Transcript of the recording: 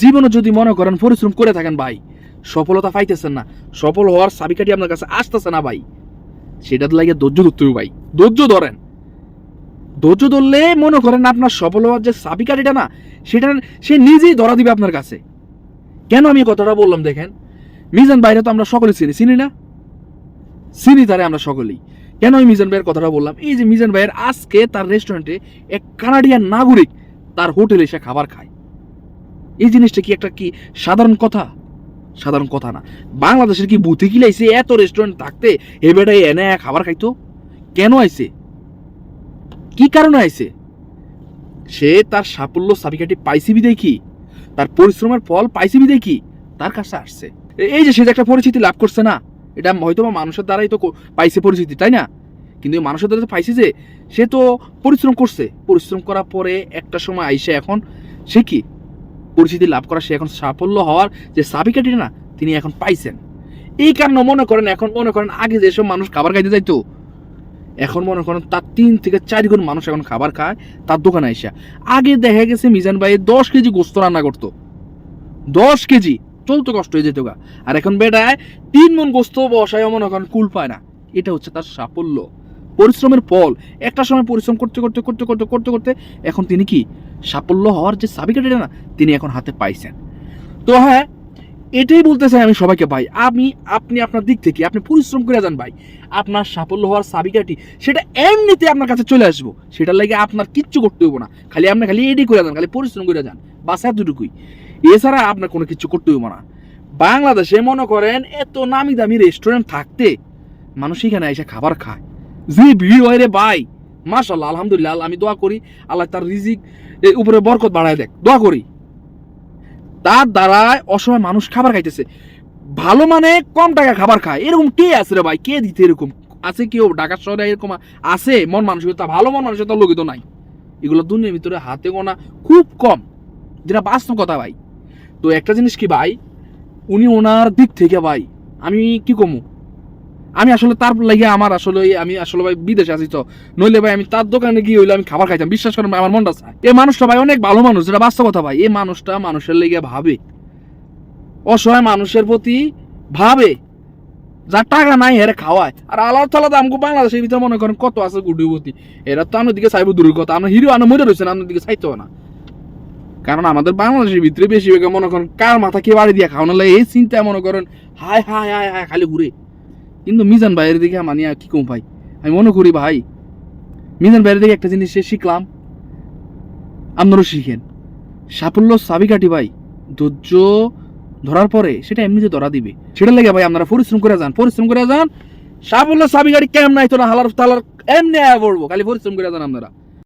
জীবনে যদি মনে করেন পরিশ্রম করে থাকেন ভাই, সফলতা পাইতেছেন না, সফল হওয়ার চাবিকাঠি আপনার কাছে আসতেছে না ভাই। সেটাতে লাগে ধৈর্য ধরতে হবে ভাই, ধৈর্য ধরেন। ধৈর্য ধরলে মনে করেন আপনার সফল হওয়ার যে চাবিকাঠিটা না, সেটা সে নিজেই ধরা দিবে আপনার কাছে। কেন আমি কথাটা বললাম দেখেন? মিজান বাইরে তো আমরা সকলে চিনি চিনি না? চিনি তারে আমরা সকলেই। কেন আমি মিজান ভাইয়ের কথাটা বললাম? এই যে মিজান ভাইয়ের আজকে তার রেস্টুরেন্টে এক কানাডিয়ান নাগরিক তার হোটেলে এসে খাবার খায়। এই জিনিসটা কি একটা কি সাধারণ কথা? সাধারণ কথা না। বাংলাদেশের কি বুথে কি লাইছে এত রেস্টুরেন্ট থাকতে এ বেটাই এনে খাবার খাইতো? কেন আইছে? কি কারণে আইছে? সে তার সাফল্য চাবিকাঠি পাইছে বিদায় কি? তার পরিশ্রমের ফল পাইছে বিদায় কি? তার কাছে আসছে। এই যে সে যে একটা পরিচিতি লাভ করছে না, এটা হয়তো বা মানুষের দ্বারাই তো পাইছে পরিচিতি, তাই না? কিন্তু মানুষের দ্বারা তো পাইছে যে, সে তো পরিশ্রম করছে। পরিশ্রম করার পরে একটা সময় আইসে এখন, সে কি? পরিচিতি লাভ করা সে এখন সাফল্য হওয়ার যে চাবিকাঠি না, তিনি এখন পাইছেন। এই কারণে মনে করেন, এখন মনে করেন আগে যেসব মানুষ খাবার খাইতে যাইতো, এখন মনে করেন তার তিন থেকে চার গুণ মানুষ এখন খাবার খায়, তার দোকানে আইসা। আগে দেখা গেছে মিজান ভাই দশ কেজি গোস্ত রান্না করতো। দশ কেজি, চলতো কষ্ট হয়ে যেত গা। আর এখন বেটায় তিন মন গোস্ত বসায় মনে করেন কুল পায় না। এটা হচ্ছে তার সাফল্য। পরিশ্রমের ফল। একটা সময় পরিশ্রম করতে করতে করতে করতে করতে করতে, এখন তিনি কি? সাফল্য হওয়ার যে চাবিকাঠিটা না, তিনি এখন হাতে পাইছেন। তো হ্যাঁ এটাই বলতে চাই আমি সবাইকে ভাই, আমি, আপনি আপনার দিক থেকে, আপনি পরিশ্রম করে যান ভাই। আপনার সাফল্য হওয়ার চাবিকাঠি সেটা এমনিতে আপনার কাছে চলে আসব। সেটার লাগে আপনার কিচ্ছু করতে হইব না। খালি আপনি খালি এডি করে যান, খালি পরিশ্রম করে যান। বাস এতটুকুই। এছাড়া আপনার কোনো কিছু করতে হইব না। বাংলাদেশে মনে করেন, এত নামি দামি রেস্টুরেন্ট থাকতে মানুষ এখানে এসে খাবার খায়। যে ভিড় হয় রে ভাই। মাশাল্লাহ আলহামদুলিল্লাহ, আমি দোয়া করি, আল্লাহ তার রিজিক উপরে বরকত বাড়ায় দেখ দোয়া করি। তার দ্বারায় অসময় মানুষ খাবার খাইতেছে। ভালো মানে কম টাকা খাবার খায়। এরকম কে আছে রে ভাই? কে দিতে এরকম? আছে কেউ? ঢাকা শহরে এরকম আছে? মন মানসিকতা ভালো, মন মানসিকতা লোকিত নাই। এগুলো দুনিয়ার ভিতরে হাতে গোনা খুব কম। যেটা বাস্তব কথা ভাই। তো একটা জিনিস কি ভাই? উনি ওনার দিক থেকে ভাই, আমি কি কমু? আমি আসলে তার লাগে আমার আসলে আমি আসলে ভাই বিদেশে আছি তো। নইলে ভাই আমি তার দোকানে গিয়ে হইলে আমি খাবার খাইতাম। বিশ্বাস করেন আমার মনটা চায় এই মানুষটা ভাই অনেক ভালো মানুষ যেটা বাস্তব কথা ভাই। এই মানুষটা মানুষের লেগে ভাবে। অসহায় মানুষের প্রতি ভাবে। যার টাকা নাই, এরা খাওয়ায়। আর আল্লাহ তালা তো আমাকে বাংলাদেশের ভিতরে মনে করেন কত আছে গুডিপতি এরা তো আমার দিকে চাইব দূরের কথা। আমরা হিরো আনা মরে রয়েছেন আপনার দিকে চাইতো না। কারণ আমাদের বাংলাদেশের ভিতরে বেশি বেগে মনে করেন কার মাথা কে বাড়ি দিয়ে খাওয়ানো লাগে? এই চিন্তায় মনে করেন, হায় হায় হায় হায়, খালি ঘুরে। কিন্তু মিজান ভাইয়ের দিকে মানি আর কি কম ভাই? আমি মনে করি ভাই, মিজান ভাইয়ের দিকে একটা জিনিস শিখলাম। আপনারও শিখেন। সাফল্য সাবিকাঠি ভাই, ধৈর্য ধরার পরে সেটা এমনিতে ধরা দিবে। সেটা লেগে ভাই আপনারা পরিশ্রম করে যান, পরিশ্রম করে যান। সাফল্য সাবিকাঠি কেমন নাই তোরা হালার তালার এমনি আয়া পড়ব, খালি পরিশ্রম করে যান আপনারা।